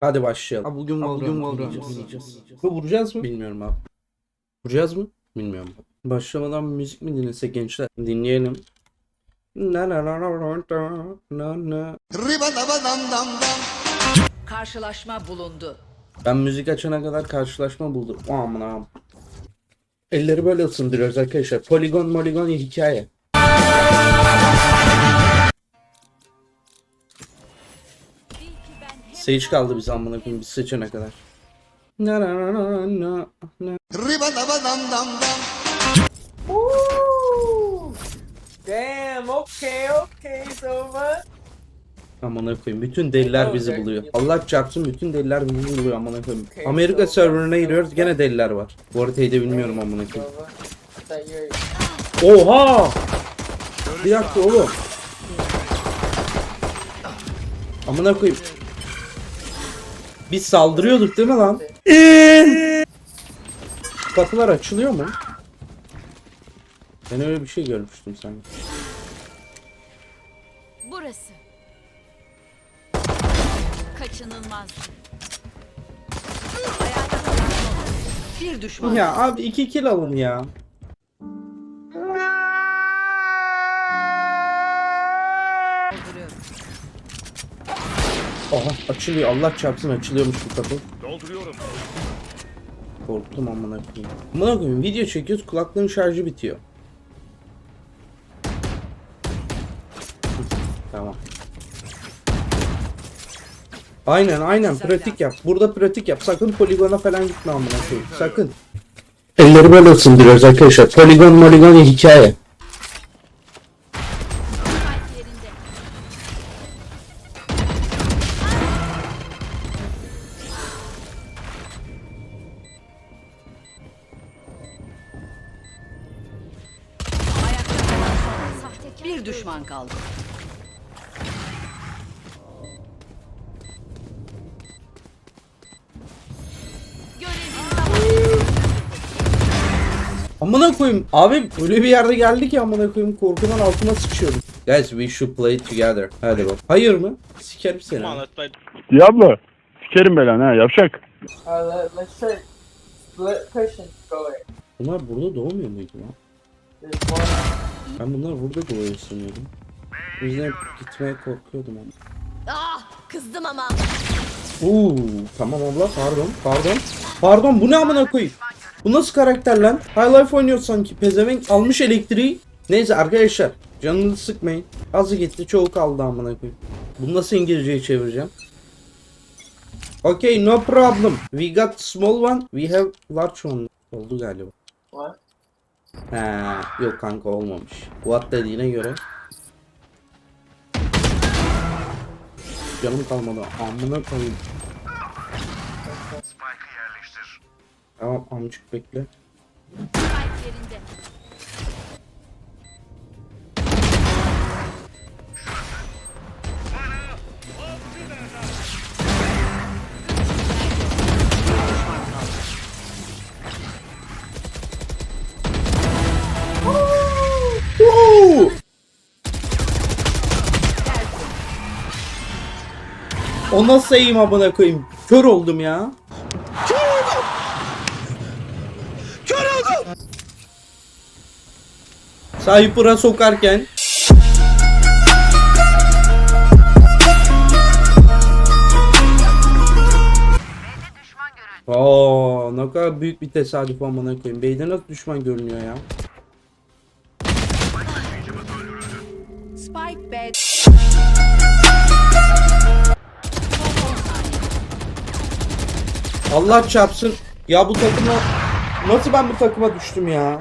Hadi başlayalım. Ha, bugün Valorant bugün oynayacağız. Vuracağız mı? Bilmiyorum abi. Vuracağız mı? Bilmiyorum. Başlamadan müzik mi dinlesek gençler? Dinleyelim. Na na na na na na na. Karşılaşma bulundu. Ben müzik açana kadar karşılaşma buldum. Aman aman. Elleri böyle ısındırıyoruz arkadaşlar. Poligon moligon hikaye. Sage kaldı bize amına koyayım biz seçene kadar. Na na na na na na. Ooh. Damn, okay, okay, Sova. Amına koyayım. Bütün deliler bizi buluyor. Allah çarpsın bütün deliler bizi buluyor amına koyayım. Okay, Amerika so- serverına giriyoruz gene deliler var. Bu haritayı da bilmiyorum amına koyayım. Oha! Bir dakika oğlum. Amına koyayım. Biz saldırıyorduk değil mi lan? Kapılar açılıyor mu? Ben öyle bir şey görmüştüm sanki. Burası. Kaçınılmaz. Ayakta kalan son. Bir düşman. Ya abi iki kill alın ya. Aha açılıyor Allah çarpsın açılıyormuş bu kapı. Dolduruyorum. Korktum amına koyayım. Amına koyayım video çekiyoruz kulaklığın şarjı bitiyor. tamam. Aynen aynen pratik yap. Burada pratik yap. Sakın poligona falan gitme amına koyayım. Sakın. Elleri böyle ısındırıyoruz arkadaşlar. Poligon moligon hikaye. Bir düşman kaldı. Amına koyayım. Abi öyle bir yerde geldi ki amına koyayım korkudan altıma sıçıyorum. Guys we should play together. Hadi bak. Hayır mı? Sikerim seni. Come on, let's play. Diablo. Sikerim belanı ha yavşak. Uh, let's try split. Bunlar burada doğmuyor muydu lan? There's one. Ben bunlar burada doğuyor sanıyordum. O yüzden gitmeye korkuyordum ama. Ah kızdım ama. Uuu tamam abla pardon pardon. Pardon bu ne amına koyayım? Bu nasıl karakter lan? High Life oynuyor sanki. Pezevenk almış elektriği. Neyse arkadaşlar canınızı sıkmayın. Azı gitti çoğu kaldı amına koyayım. Bunu nasıl İngilizceye çevireceğim? Okay no problem. We got small one. We have large one. Oldu galiba. What? Ha, yok kanka olmamış. What dediğine göre. Canım kalmadı. Amına koyayım. Tamam amcık bekle. Kalp yerinde. O nasıl eğim amına koyayım? Kör oldum ya. Kör oldum. Sniper'a sokarken Oo, ne kadar büyük bir tesadüf amına koyayım. Beyde nasıl düşman görünüyor ya? Spike bed. Allah çarpsın. Ya bu takıma nasıl ben bu takıma düştüm ya?